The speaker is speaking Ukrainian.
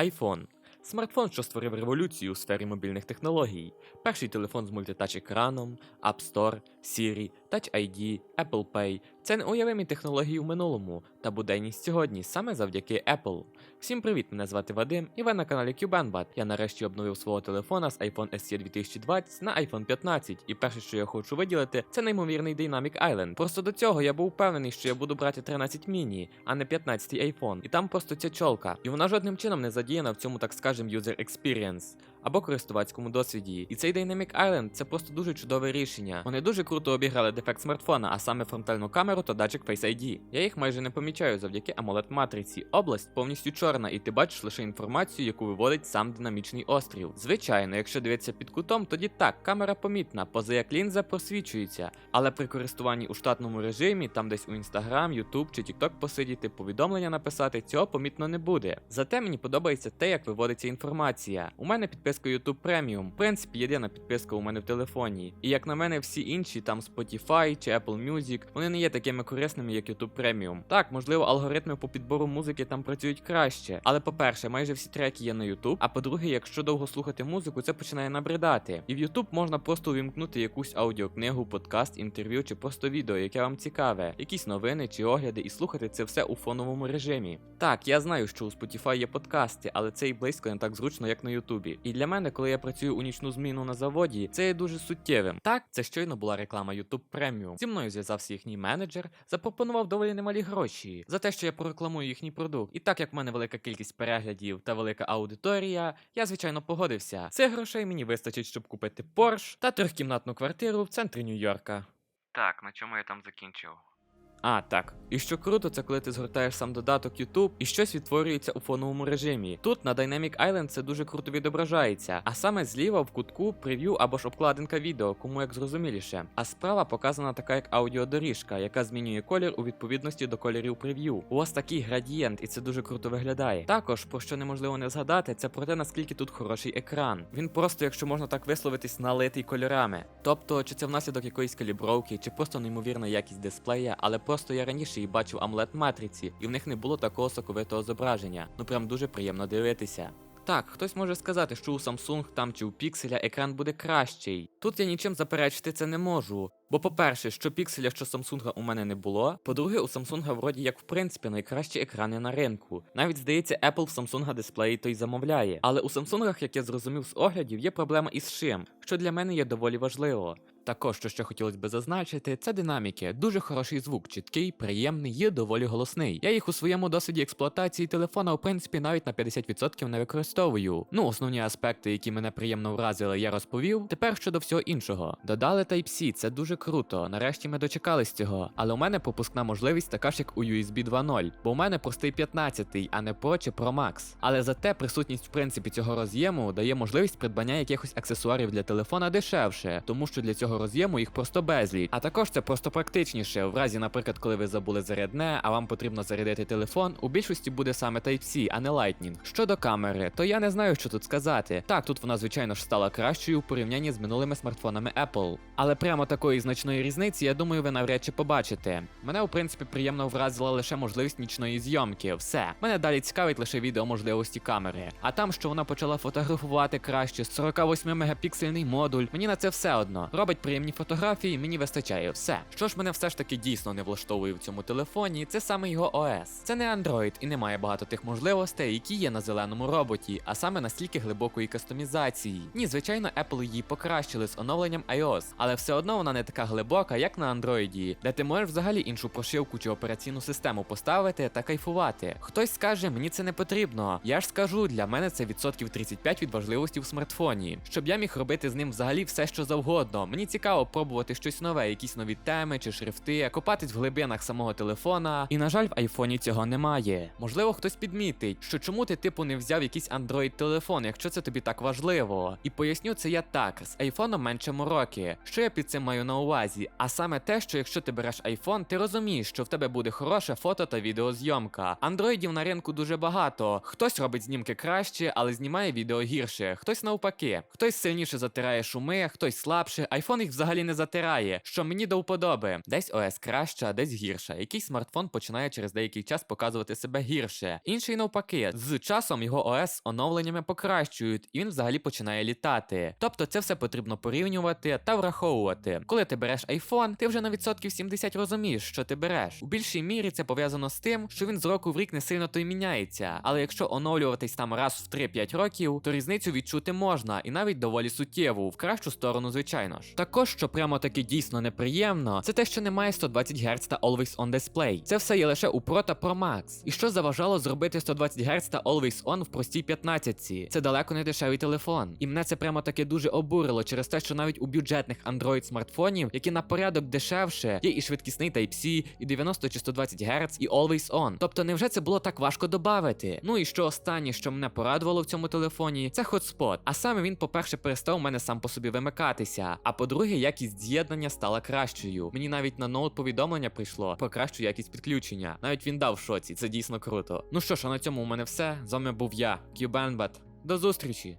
iPhone. Смартфон, що створив революцію у сфері мобільних технологій. Перший телефон з мультитач-екраном, App Store, Siri, Touch ID, Apple Pay це неуявимі технології в минулому та буденність сьогодні саме завдяки Apple. Всім привіт! Мене звати Вадим, і ви на каналі QBanbat. Я нарешті обновив свого телефона з iPhone SE 2020 на iPhone 15, і перше, що я хочу виділити, це неймовірний Dynamic Island. Просто до цього я був впевнений, що я буду брати 13 міні, а не 15 iPhone. І там просто ця чолка. І вона жодним чином не задіяна в цьому, так скажем, user experience. Або користувацькому досвіді. І цей Dynamic Island це просто дуже чудове рішення. Вони дуже круто обіграли дефект смартфона, а саме фронтальну камеру та датчик Face ID. Я їх майже не помічаю завдяки AMOLED матриці. Область повністю чорна, і ти бачиш лише інформацію, яку виводить сам динамічний острів. Звичайно, якщо дивитися під кутом, тоді так, камера помітна, поза як лінза просвічується. Але при користуванні у штатному режимі, там десь у Instagram, YouTube чи TikTok посидіти, повідомлення написати, цього помітно не буде. Зате мені подобається те, як виводиться інформація. У мене підписка YouTube Premium. В принципі, єдина підписка у мене в телефоні. І як на мене, всі інші, там Spotify чи Apple Music, вони не є такими корисними, як YouTube Premium. Так, можливо, алгоритми по підбору музики там працюють краще. Але по-перше, майже всі треки є на YouTube. А по-друге, якщо довго слухати музику, це починає набридати. І в YouTube можна просто увімкнути якусь аудіокнигу, подкаст, інтерв'ю чи просто відео, яке вам цікаве, якісь новини чи огляди, і слухати це все у фоновому режимі. Так, я знаю, що у Spotify є подкасти, але це і близько не так зручно, як на Ютубі. І для мене, коли я працюю у нічну зміну на заводі, це є дуже суттєвим. Так, це щойно була реклама YouTube Premium. Зі мною зв'язався їхній менеджер, запропонував доволі немалі гроші за те, що я прорекламую їхній продукт. І так як в мене велика кількість переглядів та велика аудиторія, я звичайно погодився. Цих грошей мені вистачить, щоб купити Porsche та трьохкімнатну квартиру в центрі Нью-Йорка. Так, на чому я там закінчив? А, так. І що круто, це коли ти згортаєш сам додаток YouTube і щось відтворюється у фоновому режимі. Тут на Dynamic Island це дуже круто відображається, а саме зліва в кутку прев'ю або ж обкладинка відео, кому як зрозуміліше. А справа показана така як аудіодоріжка, яка змінює колір у відповідності до кольорів прев'ю. У вас такий градієнт, і це дуже круто виглядає. Також, про що неможливо не згадати, це про те, наскільки тут хороший екран. Він просто, якщо можна так висловитись, налитий кольорами. Тобто, чи це внаслідок якоїсь калібровки, чи просто неймовірна якість дисплея, але просто я раніше її бачив AMOLED матриці, і в них не було такого соковитого зображення. Ну прям дуже приємно дивитися. Так, хтось може сказати, що у Samsung там чи у Pixel екран буде кращий. Тут я нічим заперечити це не можу. Бо, по-перше, що пікселя, що Samsung у мене не було. По-друге, у Samsung вроді як в принципі найкращі екрани на ринку. Навіть здається, Apple в Samsung дисплеї той замовляє. Але у Samsung, як я зрозумів з оглядів, є проблема із шим, що для мене є доволі важливо. Також, що ще хотілося би зазначити, це динаміки. Дуже хороший звук, чіткий, приємний і доволі голосний. Я їх у своєму досвіді експлуатації телефона, в принципі, навіть на 50% не використовую. Ну, основні аспекти, які мене приємно вразили, я розповів. Тепер щодо всього іншого. Додали Type-C, це дуже круто. Нарешті ми дочекались цього. Але у мене пропускна можливість така ж, як у USB 2.0, бо у мене простий 15-й, а не Pro чи Pro Max. Але зате присутність в принципі цього роз'єму дає можливість придбання якихось аксесуарів для телефона дешевше, тому що для цього роз'єму їх просто безліч. А також це просто практичніше. В разі, наприклад, коли ви забули зарядне, а вам потрібно зарядити телефон, у більшості буде саме Type-C, а не Lightning. Щодо камери, то я не знаю, що тут сказати. Так, тут вона, звичайно ж, стала кращою у порівнянні з минулими смартфонами Apple. Але прямо такої значної різниці, я думаю, ви навряд чи побачите. Мене, у принципі, приємно вразила лише можливість нічної зйомки. Все. Мене далі цікавить лише відео можливості камери. А там, що вона почала фотографувати краще, 48 мегапіксельний модуль, мені на це все одно. Робить приємні фотографії, мені вистачає все. Що ж мене все ж таки дійсно не влаштовує в цьому телефоні, це саме його OS. Це не Android і немає багато тих можливостей, які є на зеленому роботі, а саме настільки глибокої кастомізації. Ні, звичайно, Apple її покращили з оновленням iOS, але все одно вона не така глибока, як на Android, де ти можеш взагалі іншу прошивку чи операційну систему поставити та кайфувати. Хтось скаже, мені це не потрібно. Я ж скажу, для мене це відсотків 35 від важливості в смартфоні, щоб я міг робити з ним взагалі все, що завгодно. Мені цікаво пробувати щось нове, якісь нові теми чи шрифти, копатись в глибинах самого телефона. І на жаль, в айфоні цього немає. Можливо, хтось підмітить, що чому ти типу не взяв якийсь Android телефон, якщо це тобі так важливо. І поясню це я так: з айфоном менше мороки. Що я під цим маю на увазі? А саме те, що якщо ти береш айфон, ти розумієш, що в тебе буде хороша фото та відеозйомка. Андроїдів на ринку дуже багато. Хтось робить знімки краще, але знімає відео гірше. Хтось навпаки, хтось сильніше затирає шуми, хтось слабше. Айфони Телефон їх взагалі не затирає, що мені до вподоби. Десь ОС краща, а десь гірша. Якийсь смартфон починає через деякий час показувати себе гірше. Інший навпаки, з часом його ОС оновленнями покращують, і він взагалі починає літати. Тобто це все потрібно порівнювати та враховувати. Коли ти береш iPhone, ти вже на відсотків 70 розумієш, що ти береш. У більшій мірі це пов'язано з тим, що він з року в рік не сильно то й міняється. Але якщо оновлюватись там раз в 3-5 років, то різницю відчути можна і навіть доволі суттєву, в кращу сторону, звичайно ж. Також, що прямо таки дійсно неприємно, це те, що немає 120 Гц та Always On Display. Це все є лише у Pro Pro Max. І що заважало зробити 120 Гц та Always On в простій 15-ці. Це далеко не дешевий телефон. І мене це прямо таки дуже обурило через те, що навіть у бюджетних Android смартфонів, які на порядок дешевше, є і швидкісний Type-C, і 90 чи 120 Гц, і Always On. Тобто, невже це було так важко додати? Ну і що останнє, що мене порадувало в цьому телефоні, це Hotspot. А саме він, по-перше, перестав у мене сам по собі вимикатися. А по-друге, якість з'єднання стала кращою. Мені навіть на ноут повідомлення прийшло про кращу якість підключення. Навіть він дав в шоці, це дійсно круто. Ну що ж, а на цьому у мене все. З вами був я, Кюбенбет. До зустрічі!